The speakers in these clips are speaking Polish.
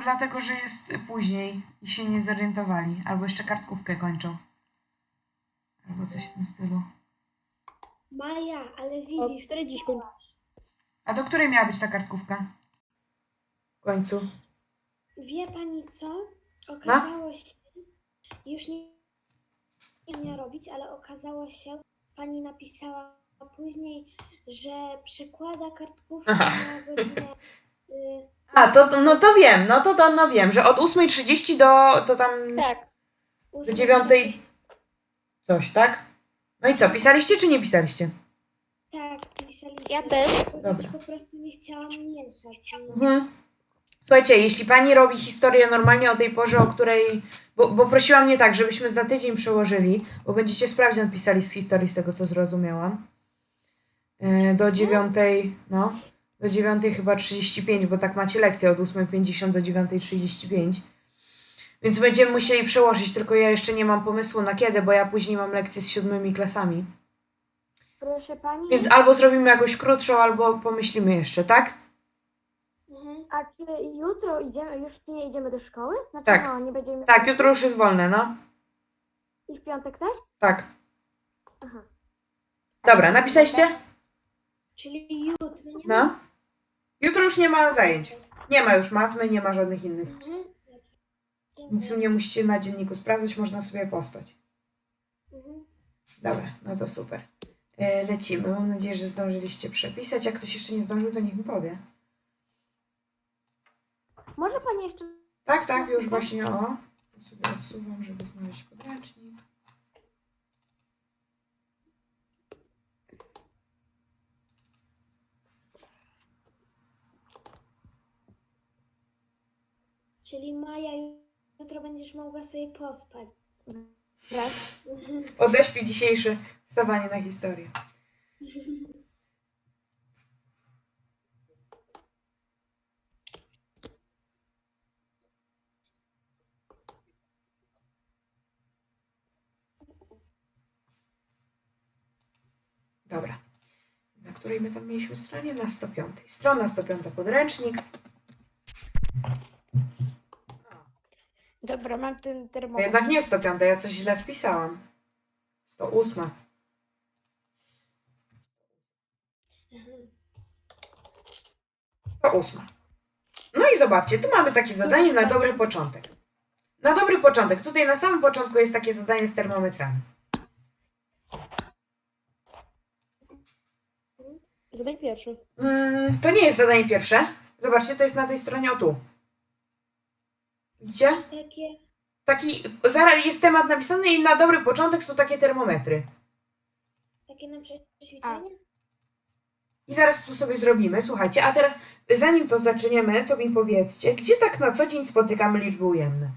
może dlatego, że jest później i się nie zorientowali. Albo jeszcze kartkówkę kończą. Albo coś w tym stylu. Maja, ale widzisz, 40. A do której miała być ta kartkówka? W końcu. wie pani co? No? Okazało się, już nie, nie miała robić, ale okazało się, pani napisała później, że przekłada kartkówkę Aha. na godzinę. Y, A, to, to- no to wiem, no to, to no wiem, że od 8.30 do, to tam Tak. ósmej dziewiątej- coś, tak? No i co, pisaliście czy nie pisaliście? Tak, pisaliśmy. Ja też. Dobra. Po prostu nie chciałam mieszać. Mhm. Słuchajcie, jeśli pani robi historię normalnie o tej porze, o której. Bo, bo prosiła mnie tak, żebyśmy za tydzień przełożyli, bo będziecie sprawdzian pisali z historii, z tego co zrozumiałam. Yy, Do dziewiątej, no. Do dziewiątej chyba 35, bo tak macie lekcję od 8.50 do 9.35. Więc będziemy musieli przełożyć, tylko ja jeszcze nie mam pomysłu na kiedy, bo ja później mam lekcję z siódmymi klasami. Proszę pani, Więc albo zrobimy jakąś krótszą, albo pomyślimy jeszcze, tak? Mhm. a czy jutro idziemy, już nie idziemy do szkoły? Znaczy, Tak. No, nie będziemy... Tak, jutro już jest wolne, no. I w piątek też? Tak. Aha. Dobra, napisaliście? Czyli jutro. Nie No. Jutro już nie ma zajęć. Nie ma już matmy, nie ma żadnych innych. Nic nie musicie na dzienniku sprawdzać, można sobie pospać. Dobra, no to super. E, lecimy. Mam nadzieję, że zdążyliście przepisać. Jak ktoś jeszcze nie zdążył, to niech mi powie. Może pani jeszcze... Tak, tak, już właśnie o. Sobie odsuwam, żeby znaleźć podręcznik. Czyli Maja, jutro będziesz mogła sobie pospać. Raz. Odeśpi dzisiejsze wstawanie na historię. Dobra. Na której my tam mieliśmy stronie? Na 105. Strona 105 podręcznik. Mam ten termometr. jednak nie 105, ja coś źle wpisałam. 108. To ósma. No i zobaczcie, tu mamy takie zadanie na dobry początek. Na dobry początek. Tutaj na samym początku jest takie zadanie z termometrami. Zadaj pierwszy. Yy, to nie jest zadanie pierwsze. Zobaczcie, to jest na tej stronie o tu. Widzicie? Jest takie. Taki, zaraz jest temat napisany i na dobry początek są takie termometry. Takie na przećwiczenie? I zaraz tu sobie zrobimy, słuchajcie, a teraz zanim to zaczniemy, to mi powiedzcie, gdzie tak na co dzień spotykamy liczby ujemne?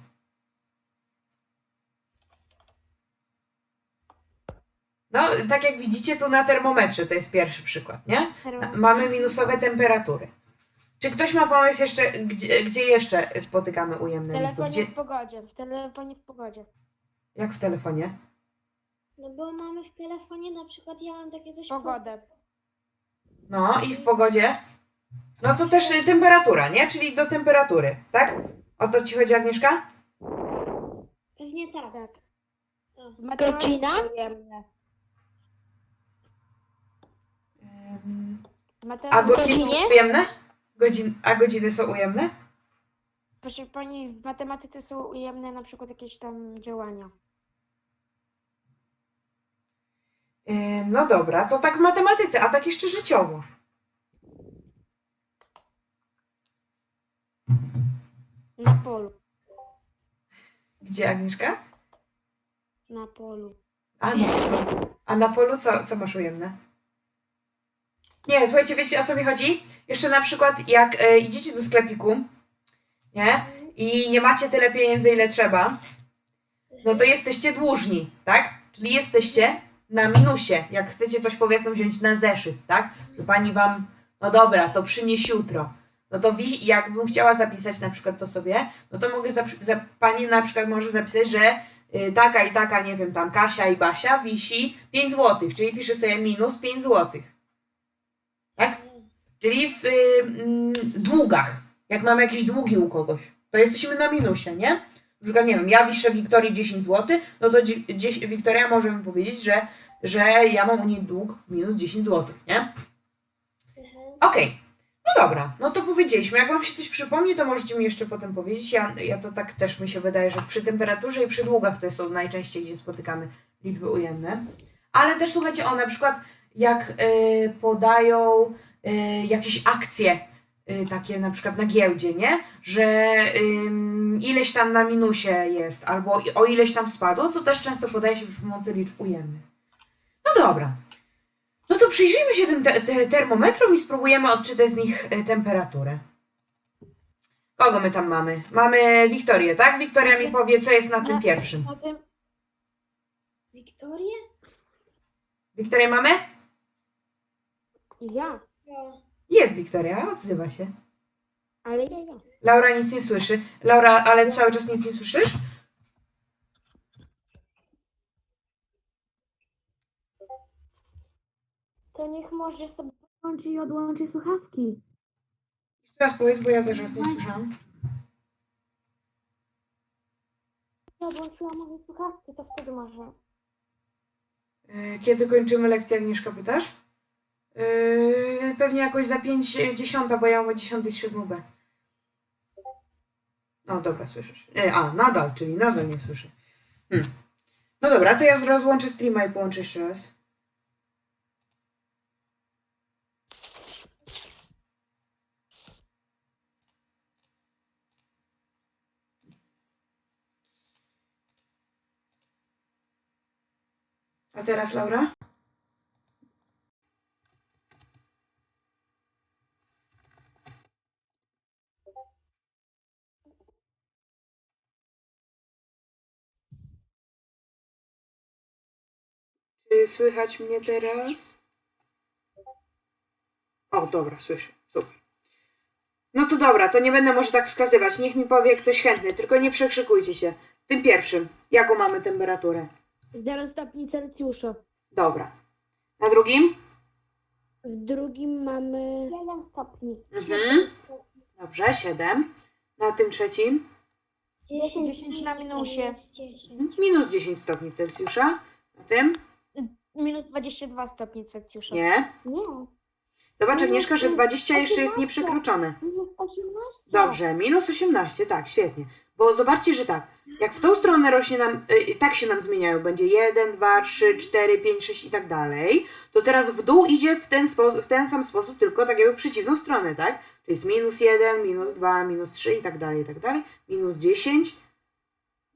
No, tak jak widzicie, tu na termometrze to jest pierwszy przykład, nie? Mamy minusowe temperatury. Czy ktoś ma pomysł jeszcze, gdzie, gdzie jeszcze spotykamy W ujemne liczby? telefonie Gdzie, w pogodzie. W telefonie w pogodzie. jak w telefonie? No bo mamy w telefonie na przykład, ja mam takie coś. Pogodę. No i w pogodzie? No to też y, temperatura, nie? Czyli do temperatury, tak? O to ci chodzi, Agnieszka? Pewnie tak. Tak. W matematyce są ujemne. Ym, W A matematyce godziny są ujemne? Godzin, a godziny są ujemne? Proszę pani, w matematyce są ujemne na przykład jakieś tam działania. Ym, no dobra, to tak w matematyce, a tak jeszcze życiowo. Na polu. Gdzie Agnieszka? Na polu. A na polu, a na polu co, co masz ujemne? Nie, słuchajcie, wiecie o co mi chodzi? Jeszcze na przykład jak e, idziecie do sklepiku, nie? I nie macie tyle pieniędzy, ile trzeba, no to jesteście dłużni, tak? Czyli jesteście na minusie, jak chcecie coś powiedzmy wziąć na zeszyt, tak? To pani wam, no dobra, to przynieś jutro. No to wi- jakbym chciała zapisać na przykład to sobie, no to mogę, zaprzy- za, pani na przykład może zapisać, że y, taka i taka, nie wiem, tam Kasia i Basia wisi 5 zł, czyli pisze sobie minus 5 zł. Tak? Czyli w y, mm, długach, jak mamy jakieś długi u kogoś, to jesteśmy na minusie, nie? Na przykład, nie wiem, ja wiszę Wiktorii 10 zł, no to dzieś- Wiktoria może mi powiedzieć, że, że ja mam u niej dług minus 10 zł, nie? Mhm. Okej, no dobra, no to powiedzieliśmy. Jak wam się coś przypomni, to możecie mi jeszcze potem powiedzieć. Ja, ja to tak też mi się wydaje, że przy temperaturze i przy długach to są najczęściej, gdzie spotykamy liczby ujemne. Ale też słuchajcie, o na przykład jak y, podają y, jakieś akcje y, takie na przykład na giełdzie, nie? Że ileś tam na minusie jest, albo o ileś tam spadło, to też często podaje się przy pomocy liczb ujemnych. No dobra. No to przyjrzyjmy się tym te, te, termometrom i spróbujemy odczytać z nich temperaturę. Kogo my tam mamy? Mamy Wiktorię, tak? Wiktoria mi powie, co jest na tym pierwszym. Wiktorię? Wiktorię mamy? Ja, No. Jest Wiktoria, odzywa się. ale ja, ja. Laura nic nie słyszy. Laura, ale cały czas nic nie słyszysz? To niech może sobie podłączy i odłączy słuchawki. Jeszcze raz powiedz, bo ja też raz nie słyszałam. Ja odłączyła moje słuchawki, to wtedy może. E, Kiedy kończymy lekcję, Agnieszka, pytasz? E, Pewnie jakoś za 5 dziesiąta, bo ja mam o 10 7b. No dobra, słyszysz. E, A, nadal, czyli nadal nie słyszę. Hmm. No dobra, to ja rozłączę streama i połączę jeszcze raz. A teraz Laura? Czy słychać mnie teraz? O, dobra, słyszę. Super. No to dobra, to nie będę może tak wskazywać. Niech mi powie ktoś chętny, tylko nie przekrzykujcie się. Tym pierwszym, jaką mamy temperaturę? 0 stopni Celsjusza. Dobra. Na drugim? W drugim mamy 1 stopni. Mhm. Dobrze, 7. Na tym trzecim? 10, 10 na minusie. 10. Minus 10 stopni Celsjusza. Na tym? Minus 22 stopnie Celsjusza. Nie. Nie. Zobacz, Agnieszka, że 20 jeszcze jest nieprzekroczone. Minus 18. Dobrze, minus 18, tak, świetnie. Bo zobaczcie, że tak, jak w tą stronę rośnie nam, y, tak się nam zmieniają, będzie 1, 2, 3, 4, 5, 6 i tak dalej, to teraz w dół idzie w ten, spo, w ten sam sposób, tylko tak jakby w przeciwną stronę, tak? Czyli jest minus 1, minus 2, minus 3 i tak dalej, i tak dalej, minus 10,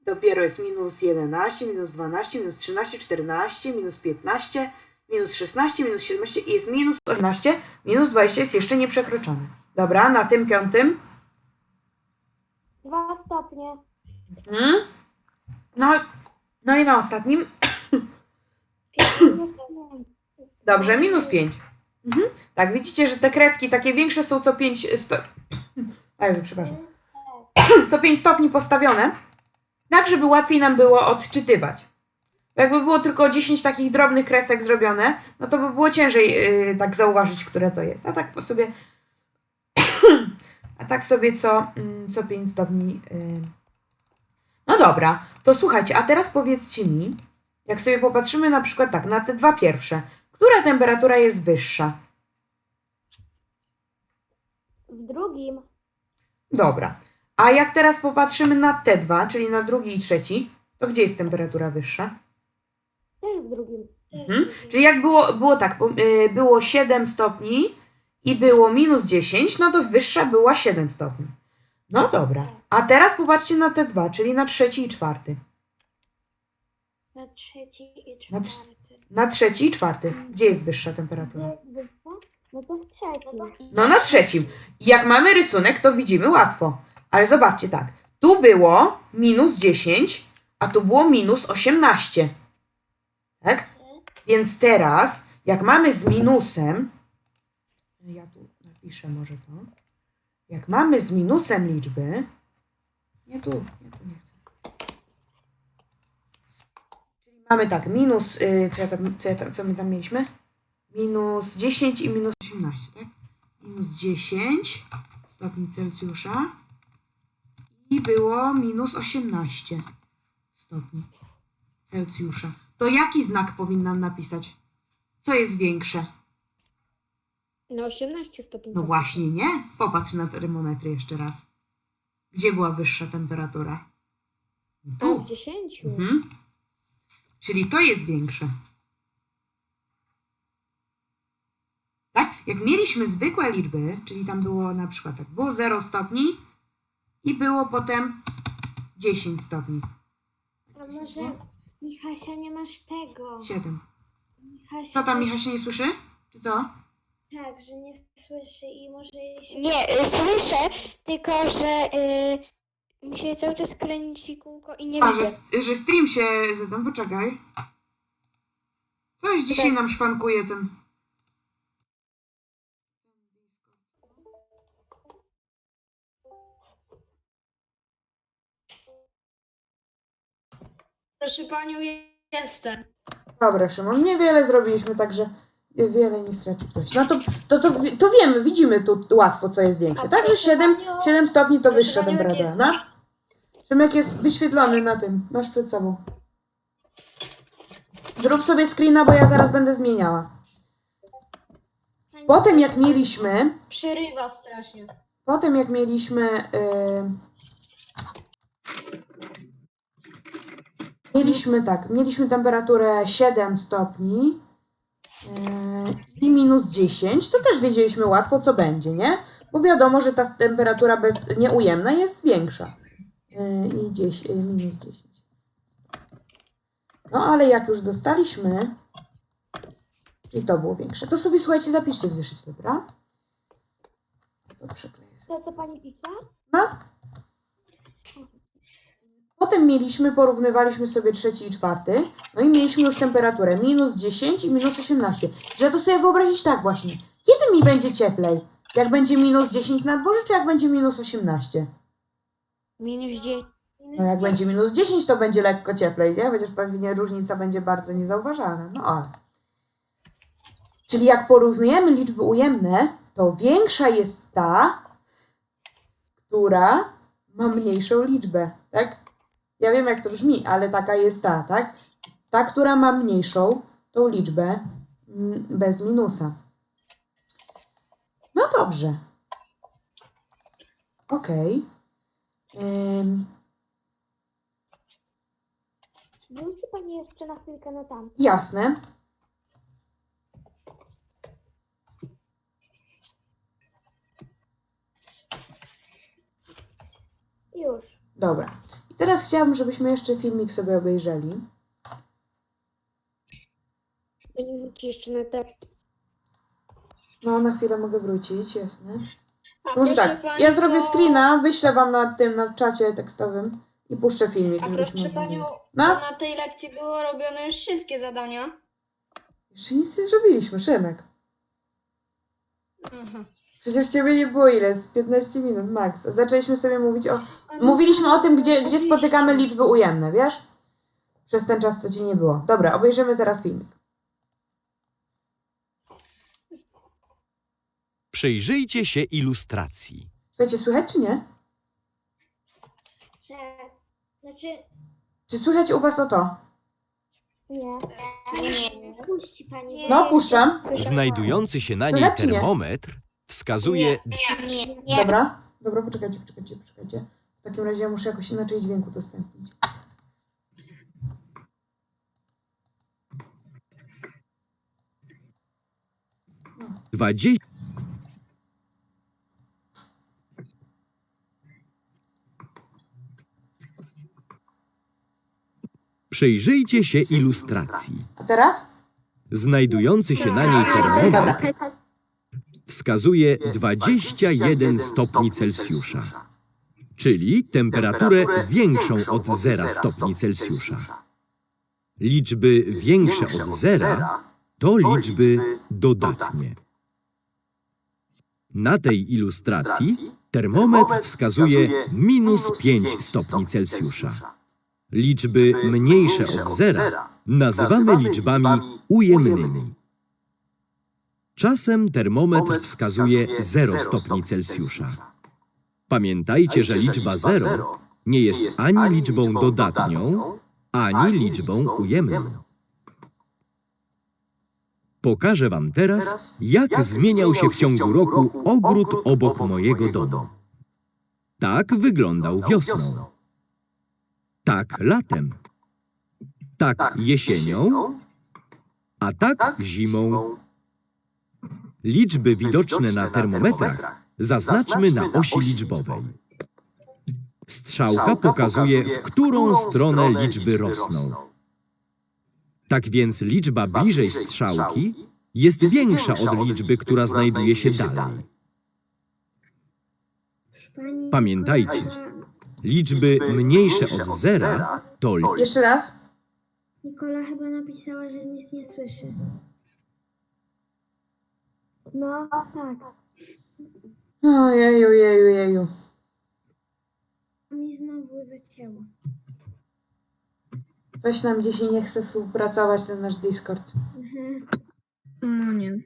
dopiero jest minus 11, minus 12, minus 13, 14, minus 15, minus 16, minus 17 i jest minus 18, minus 20 jest jeszcze nieprzekroczone. Dobra, na tym piątym 2 stopnie. Mhm. No, no i na ostatnim. Dobrze, minus 5. Mhm. Tak, widzicie, że te kreski takie większe są co 5 stopni. A Jezu, przepraszam. Co 5 stopni postawione, tak żeby łatwiej nam było odczytywać. Bo Jakby było tylko 10 takich drobnych kresek zrobione, no to by było ciężej yy, tak zauważyć, które to jest. A tak po sobie. A tak sobie co, mm, co 5 stopni. Yy. No dobra, to słuchajcie, a teraz powiedzcie mi, jak sobie popatrzymy na przykład tak, na te dwa pierwsze, która temperatura jest wyższa? W drugim Dobra. A jak teraz popatrzymy na te dwa, czyli na drugi i trzeci, to gdzie jest temperatura wyższa? też w drugim. Mhm. Czyli jak było, było tak, y, było 7 stopni i było minus 10, no to wyższa była 7 stopni. No dobra. A teraz popatrzcie na te dwa, czyli na trzeci i czwarty. Na trzeci i Na trz- czwarty. Na trzeci i czwarty. Gdzie jest wyższa temperatura? No to w trzecim. No na trzecim. Jak mamy rysunek, to widzimy łatwo. Ale zobaczcie tak. Tu było minus 10, a tu było minus 18. Tak? Więc teraz, jak mamy z minusem, ja tu napiszę może to. Jak mamy z minusem liczby, nie tu, nie tu nie chcę. Czyli mamy tak, minus, y, co, ja tam, co, ja tam, co my tam mieliśmy? Minus 10 i minus 18, tak? Minus 10 stopni Celsjusza i było minus 18 stopni Celsjusza. To jaki znak powinnam napisać? Co jest większe? No 18 stopni. No właśnie, nie? Popatrz na termometry jeszcze raz. Gdzie była wyższa temperatura? Tu. Tu. w 10. Mhm. Czyli to jest większe. Tak? Jak mieliśmy zwykłe liczby, czyli tam było na przykład tak, było 0 stopni i było potem 10 stopni. A może Michasia nie masz tego? 7. Michasia Co tam Michasia nie słyszy? Czy co? Tak, że nie słyszy i może jej się... Nie, y, słyszę, tylko że y, mi się cały czas kręci kółko i nie A, że, widzę. że stream się zatem, poczekaj. Coś dzisiaj Tak. nam szwankuje ten. Proszę panią, jestem. Dobra, Szymon, niewiele zrobiliśmy, także wiele nie straci ktoś. No to, to, to, to wiemy, widzimy tu łatwo, co jest większe. A Także proszę 7, panią- 7 stopni to proszę wyższa panią, jak temperatura, jest- no? Szymek jest wyświetlony na tym, masz przed sobą. Zrób sobie screena, bo ja zaraz będę zmieniała. Potem jak mieliśmy, Przerywa strasznie. potem jak mieliśmy, yy, mieliśmy tak, mieliśmy temperaturę 7 stopni yy, i minus 10, to też wiedzieliśmy łatwo, co będzie, nie? Bo wiadomo, że ta temperatura bez, nieujemna jest większa. Yy, I 10, yy, minus 10. No ale jak już dostaliśmy, i to było większe, to sobie słuchajcie, zapiszcie w zeszycie, dobra? To przykleję. To co pani pisała? No. Mieliśmy, porównywaliśmy sobie trzeci i czwarty, no i mieliśmy już temperaturę minus 10 i minus 18. Że to sobie wyobrazić tak właśnie. Kiedy mi będzie cieplej? Jak będzie minus 10 na dworze, czy jak będzie minus 18? Minus 10. No jak będzie minus 10, to będzie lekko cieplej, nie? Chociaż pewnie różnica będzie bardzo niezauważalna. No ale. Czyli jak porównujemy liczby ujemne, to większa jest ta, która ma mniejszą liczbę, tak? Ja wiem, jak to brzmi, ale taka jest ta, tak? Ta, która ma mniejszą tą liczbę mm, bez minusa. No dobrze. Okej. Ym, Wróci pani jeszcze na chwilkę na tam. Jasne. Już. Dobra. Teraz chciałabym, żebyśmy jeszcze filmik sobie obejrzeli. Pani wróci jeszcze na te. No, na chwilę mogę wrócić, jasne. A Może proszę tak, ja zrobię to... screena, wyślę wam na tym, na czacie tekstowym i puszczę filmik. A żebyśmy proszę mogli- panią, No, to na tej lekcji było robione już wszystkie zadania. jeszcze nic nie zrobiliśmy, Szymek. Aha. Przecież ciebie nie było ile? Z 15 minut max. Zaczęliśmy sobie mówić o... Mówiliśmy o tym, gdzie, gdzie spotykamy liczby ujemne, wiesz? Przez ten czas, co ci nie było. Dobra, obejrzymy teraz filmik. Przyjrzyjcie się ilustracji. Słuchajcie, słychać czy nie? Tak. Znaczy, Czy słychać u was o to? nie. Nie. Puści pani. bo No, puszczam. Znajdujący się na niej nie? termometr wskazuje Nie. Dobra, dobra, poczekajcie, poczekajcie, poczekajcie. W takim razie ja muszę jakoś inaczej dźwięk udostępnić. 20. Przyjrzyjcie się ilustracji. A teraz? Znajdujący się na niej termometr wskazuje 21 stopni Celsjusza, czyli temperaturę większą od 0 stopni Celsjusza. Liczby większe od zera to liczby dodatnie. Na tej ilustracji termometr wskazuje minus 5 stopni Celsjusza. Liczby mniejsze od zera nazywamy liczbami ujemnymi. Czasem termometr wskazuje 0 stopni Celsjusza. Pamiętajcie, że liczba 0 nie jest ani liczbą dodatnią, ani liczbą ujemną. Pokażę Wam teraz, jak zmieniał się w ciągu roku ogród obok mojego domu. Tak wyglądał wiosną. Tak latem. Tak jesienią, a tak zimą. Liczby widoczne na termometrach zaznaczmy na osi liczbowej. Strzałka pokazuje, w którą stronę liczby rosną. Tak więc liczba bliżej strzałki jest większa od liczby, która znajduje się dalej. Pamiętajcie, liczby mniejsze od zera to Jeszcze raz? Nikola chyba napisała, że nic nie słyszy. No, tak. Ojeju, jeju, jeju. Mi znowu zacięło. Coś nam dzisiaj nie chce współpracować ten nasz Discord. Mhm. No nie.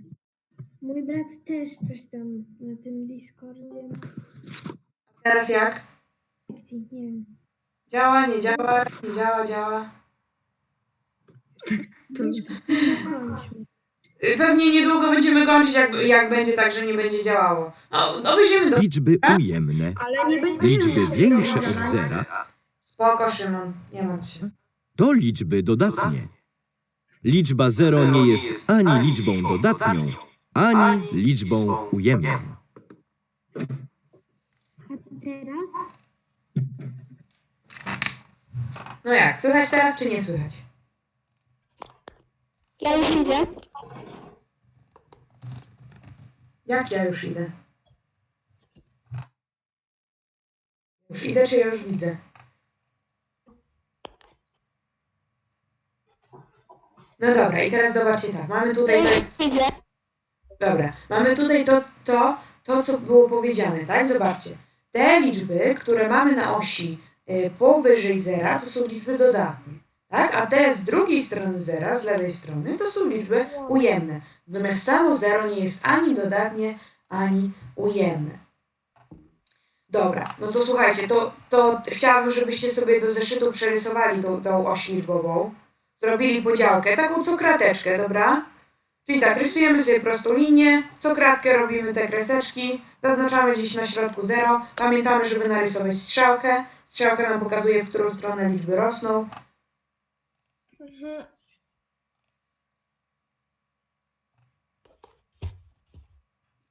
Mój brat też coś tam na tym Discordzie. Teraz jak? Akcji, nie wiem. Działa, nie działa, nie działa, działa. Zakończmy. Y, Pewnie niedługo będziemy kończyć, jak, jak będzie tak, że nie będzie działało. No, no wyjdziemy do... liczby ujemne. Ale nie będziemy Liczby już większe od zera Spoko, Szymon, nie mam się. to liczby dodatnie. Liczba 0 nie jest ani liczbą dodatnią, ani liczbą ujemną. A teraz? No jak, słychać teraz, czy nie słychać? Ja już widzę. Jak ja już idę? Już idę, czy ja już widzę? No dobra, i teraz zobaczcie tak, mamy tutaj, Widzę. dobra, mamy tutaj to, to, to, co było powiedziane, tak? Zobaczcie. Te liczby, które mamy na osi y, powyżej zera, to są liczby dodatnie, tak? A te z drugiej strony zera, z lewej strony, to są liczby ujemne. Natomiast samo zero nie jest ani dodatnie, ani ujemne. Dobra, no to słuchajcie, to, to chciałabym, żebyście sobie do zeszytu przerysowali tą, tą oś liczbową. Zrobili podziałkę, taką co krateczkę, dobra? Czyli tak, rysujemy sobie prostą linię, co kratkę robimy te kreseczki, zaznaczamy gdzieś na środku 0. Pamiętamy, żeby narysować strzałkę. Strzałka nam pokazuje, w którą stronę liczby rosną. Mhm.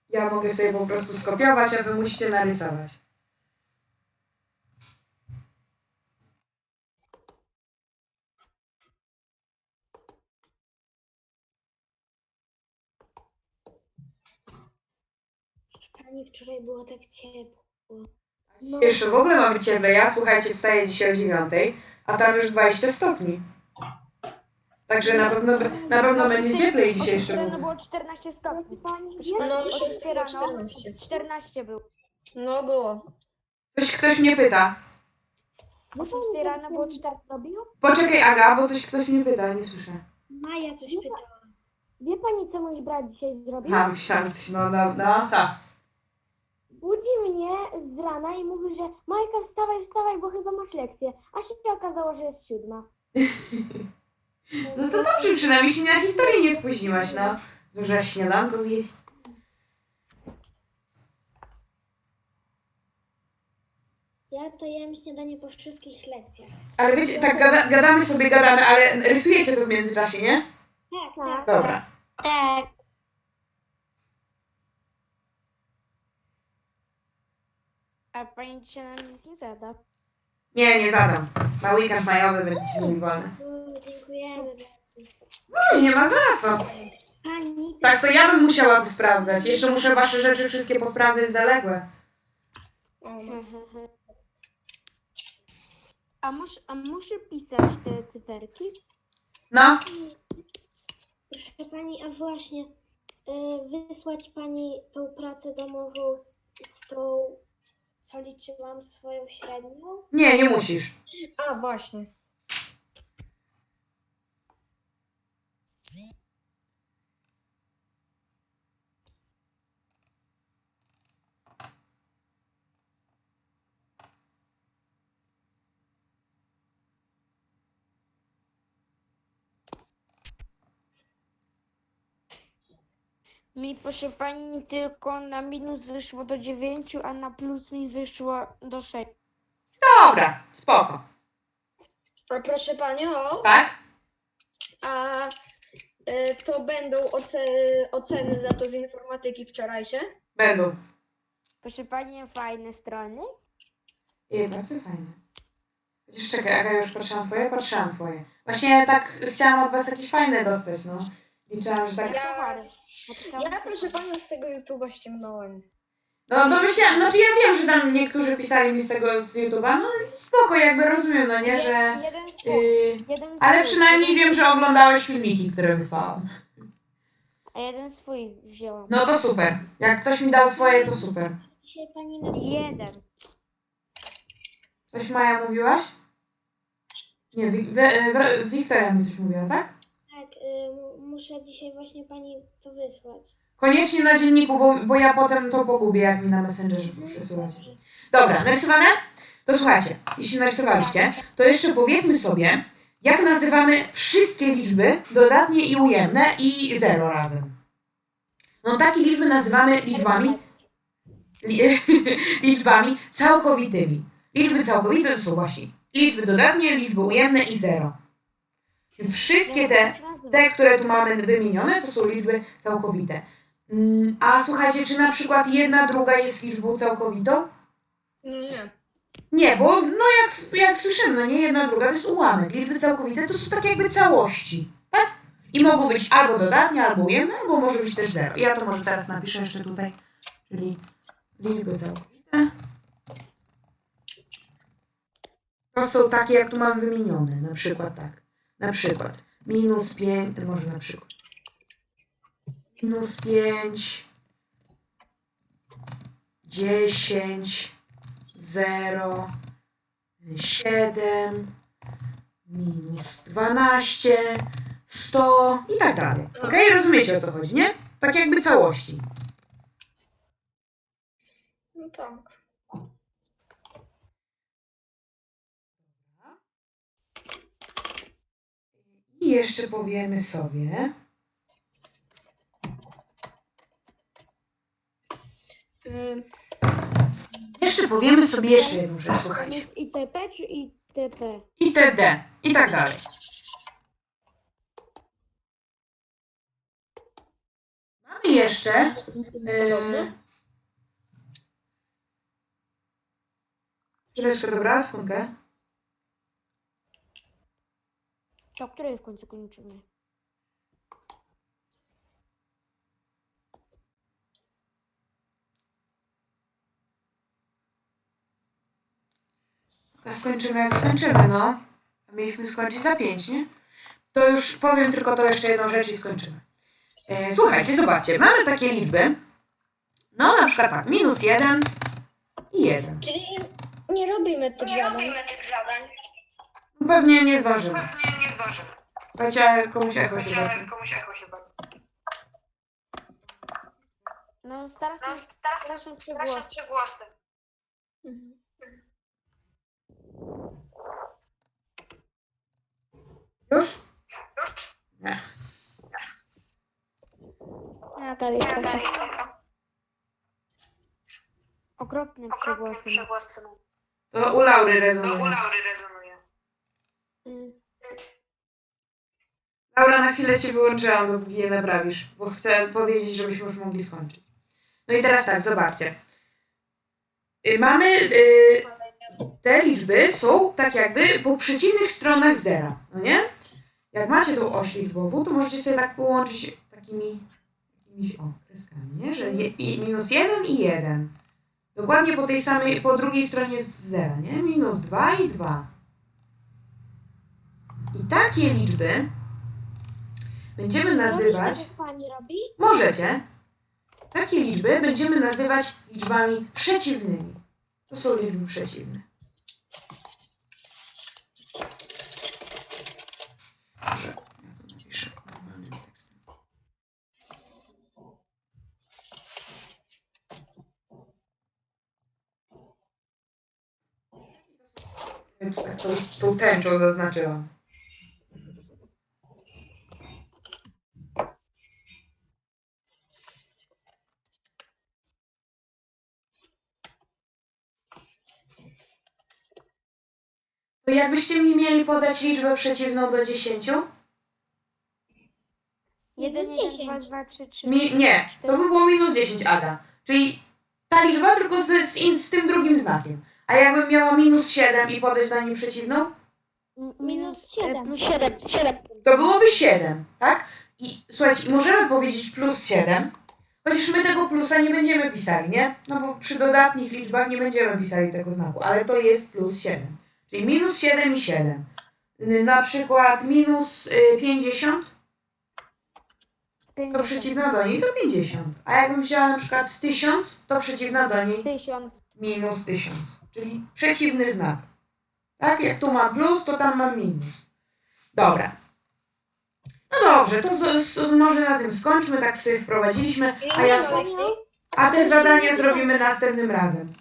Ja mogę sobie po prostu skopiować, a wy musicie narysować. Pani, wczoraj było tak ciepło. Jeszcze w ogóle mamy cieple. Ja słuchajcie, wstaję dzisiaj o 9, a tam już 20 stopni. Także na pewno, na pewno będzie cieplej dzisiaj jeszcze. ogóle. było 14 stopni. No, Od 6 rano 14. 14 był. No było. Coś ktoś mnie pyta. O 6 rano było 4 robił? Poczekaj Aga, bo coś ktoś mnie pyta, nie słyszę. Maja coś pytała. Wie pani, co mój brat dzisiaj zrobił? A, myślałam coś, no, no, no, co? Budzi mnie z rana i mówi, że Majka, wstawaj, wstawaj, bo chyba masz lekcję. A się okazało, że jest siódma. No to dobrze, przynajmniej się na historię nie spóźniłaś, no. Zdążyłaś śniadanko zjeść. Ja to jem śniadanie po wszystkich lekcjach. Ale wiecie, tak gada, gadamy sobie, gadamy, ale rysujecie to w międzyczasie, nie? Tak, tak. Dobra. Tak. A pani dzisiaj nam nic nie zada. Nie, nie zadam. Na weekend majowy będziecie mieli wolny. Dziękujemy. No, nie ma za co. Pani, Tak, to ja bym musiała to sprawdzać. Jeszcze muszę wasze rzeczy wszystkie posprawdzać zaległe. A, mus, a muszę pisać te cyferki? No, proszę pani, a właśnie y, wysłać pani tą pracę domową z, z tą, co liczyłam swoją średnią? nie, nie musisz. A, właśnie. Mi, proszę pani, tylko na minus wyszło do 9, a na plus mi wyszło do 6. Dobra, spoko. A proszę panią, Tak? a y, to będą oce- oceny za to z informatyki wczorajsze? Będą. Proszę pani, fajne strony. I bardzo fajne. Chociaż czekaj, Aga, już patrzyłam twoje? Patrzyłam twoje. Właśnie tak chciałam od was jakieś fajne dostać, no. Liczyłam, że tak... Ja, ja proszę panią z tego YouTube'a ściągnąłem. No domyślałam, znaczy ja wiem, że tam niektórzy pisali mi z tego z YouTube'a, no i spoko, jakby rozumiem, no nie, że... Jeden swój. Yy, Jeden ale przynajmniej wiem, że oglądałeś filmiki, które wysłałam. A jeden swój wzięłam. No to super. Jak ktoś mi dał swoje, to super. Dzisiaj pani na Jeden. Coś Maja mówiłaś? Nie, We- Wre- Wiktoria mi coś mówiła, tak? Y, mu- muszę dzisiaj właśnie pani to wysłać. Koniecznie na dzienniku, bo, bo ja potem to pogubię, jak mi na Messengerze przesyłacie. Dobrze. Dobra, narysowane? To słuchajcie, jeśli narysowaliście, to jeszcze powiedzmy sobie, jak nazywamy wszystkie liczby dodatnie i ujemne i zero razem. No takie liczby nazywamy liczbami, li, liczbami całkowitymi. Liczby całkowite to są właśnie liczby dodatnie, liczby ujemne i zero. Wszystkie te te, które tu mamy wymienione, to są liczby całkowite. Mm, A słuchajcie, czy na przykład jedna druga jest liczbą całkowitą? No nie. Nie, bo no jak, jak słyszymy, no nie jedna druga to jest ułamek. Liczby całkowite to są tak jakby całości, tak? I mogą być albo dodatnie, albo ujemne, albo może być też zero. Ja to może teraz napiszę jeszcze tutaj, czyli liczby całkowite. To są takie, jak tu mam wymienione, na przykład tak. Na przykład minus 5, może na przykład. Minus 5, 10, 0, 7, minus 12, 100 i tak dalej. Ok? Rozumiecie o co chodzi, nie? Tak jakby całości. No tak. I jeszcze powiemy sobie. Y, Jeszcze powiemy sobie jeszcze jedną rzecz, słuchajcie. jest ITP czy ITP? itd. i tak dalej. Mamy jeszcze. Yy... Chwileczkę, dobra, sekundkę. To której w końcu kończymy? A skończymy jak skończymy, no. Mieliśmy skończyć za pięć, nie? To już powiem tylko to jeszcze jedną rzecz i skończymy. E, słuchajcie, zobaczcie, mamy takie liczby. No, na przykład tak, minus jeden i jeden. czyli nie robimy tych zadań. Pewnie nie zdążymy. Słuchajcie, komuś echo się bardzo. No, strasznie, strasznie przegłosy. Mhm. Już? Nie. Natalia, tak. Okropnym przegłosem. To u Laury rezonuje. Mm. Laura, na chwilę Cię wyłączyłam, dopóki je naprawisz, bo chcę powiedzieć, żebyśmy już mogli skończyć. No i teraz tak, zobaczcie. Y, Mamy, y, te liczby są tak jakby po przeciwnych stronach zera, no nie? Jak macie tą oś liczbową, to możecie sobie tak połączyć takimi, jakimiś o, nie? Że je, minus jeden i jeden. Dokładnie po tej samej, po drugiej stronie zera, nie? Minus dwa i dwa. I takie liczby będziemy nazywać... Tak, pani robi? Możecie. Takie liczby będziemy nazywać liczbami przeciwnymi. To są liczby przeciwne. Dobrze, ja to napiszę normalnym tekstem. Tak tą, tą tęczą zaznaczyłam. Jakbyście mi mieli podać liczbę przeciwną do 10? 1, Minus 1, 10. 2, 2, 3, 3. Mi, nie, to by było minus 10, Ada. Czyli ta liczba tylko z, z, in, z tym drugim znakiem. A jakbym miała minus 7 i podać na nim przeciwną, Minus e, 7. Plus 7, 7. to byłoby 7, tak? I słuchajcie, możemy powiedzieć plus 7, chociaż my tego plusa nie będziemy pisali, nie? No bo przy dodatnich liczbach nie będziemy pisali tego znaku, ale to jest plus 7. Czyli minus 7 i 7. Y, Na przykład minus y, 50 to przeciwna do niej to 50. A jakbym wzięła na przykład 1000, to przeciwna do niej 1000. minus 1000. Czyli przeciwny znak. Tak? Jak tu mam plus, to tam mam minus. Dobra. No dobrze, to z, z, może na tym skończmy, tak sobie wprowadziliśmy. A, ja, a te zadania zrobimy następnym razem.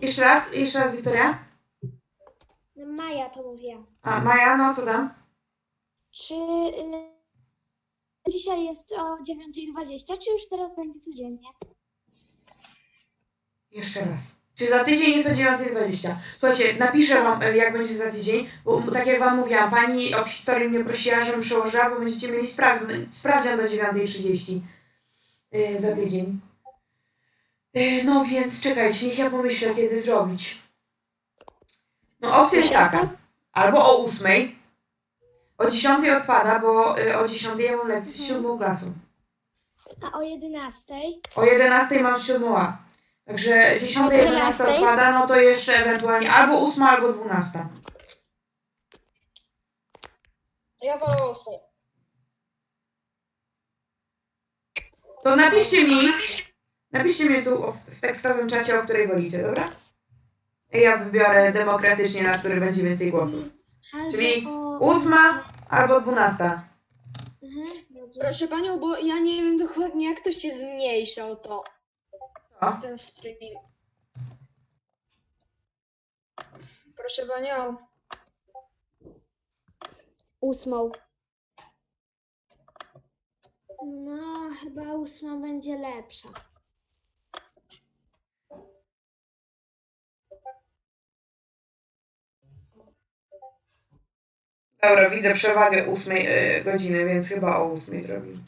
Jeszcze raz, jeszcze raz, Wiktoria. Maja to mówiła. A Maja, no co tam? Czy y, dzisiaj jest o 9.20, czy już teraz będzie codziennie? Jeszcze raz. Czy za tydzień jest o 9.20? Słuchajcie, napiszę wam, e, jak będzie za tydzień, bo tak jak wam mówiłam, pani od historii mnie prosiła, żebym przełożyła, bo będziecie mieli sprawdzian, sprawdzian do 9.30 yy, za tydzień. Yy, no więc czekajcie, niech ja pomyślę, kiedy zrobić. No opcja jest taka. Albo o 8. O 10 odpada, bo y, o 10 ja mam lekcję z 7 klasą. A o 11.00? O 11 mam 7 A. Także 10, 11 odpada, no to jeszcze ewentualnie albo 8, albo 12. Ja wolę ósmy. To napiszcie mi, napiszcie mi tu o- w tekstowym czacie, o której wolicie, dobra? I ja wybiorę demokratycznie, na który będzie więcej głosów. Albo Czyli o... 8 albo 12. Mhm, dobrze. Proszę panią, bo ja nie wiem dokładnie jak to się zmniejszał to, Co? ten stream. Proszę panią. Ósmą. No, chyba ósma będzie lepsza. Dobra, widzę przewagę 8 y, godziny, więc chyba o 8 zrobimy.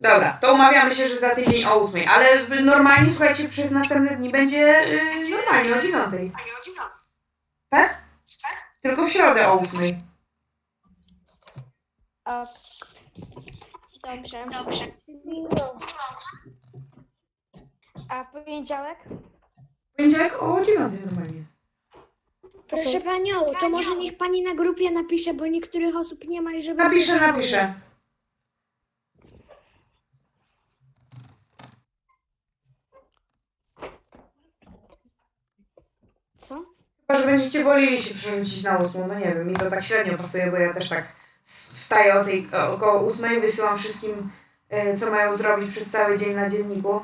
Dobra, to umawiamy się, że za tydzień o 8, ale normalnie, słuchajcie, przez następne dni będzie y, normalnie o 9. Tak? Tylko w środę o 8. A... Dobrze. Dobrze. A w poniedziałek? Poniedziałek o 9 normalnie. Proszę panią, to może niech pani na grupie napisze, bo niektórych osób nie ma i żeby... Napiszę, napiszę. Co? Chyba, że będziecie woleli się przerzucić na 8, no nie wiem, mi to tak średnio pasuje, bo ja też tak wstaję o tej około 8, wysyłam wszystkim, y, co mają zrobić przez cały dzień na dzienniku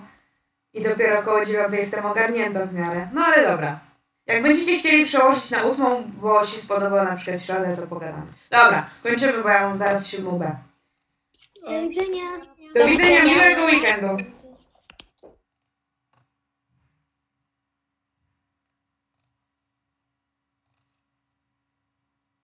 i dopiero około 9 jestem ogarnięta w miarę. No ale dobra. Jak będziecie chcieli przełożyć na 8, bo się spodoba na przykład w środę, to pogadamy. Dobra, kończymy, bo ja mam zaraz 7B. Do widzenia. Do widzenia, miłego weekendu.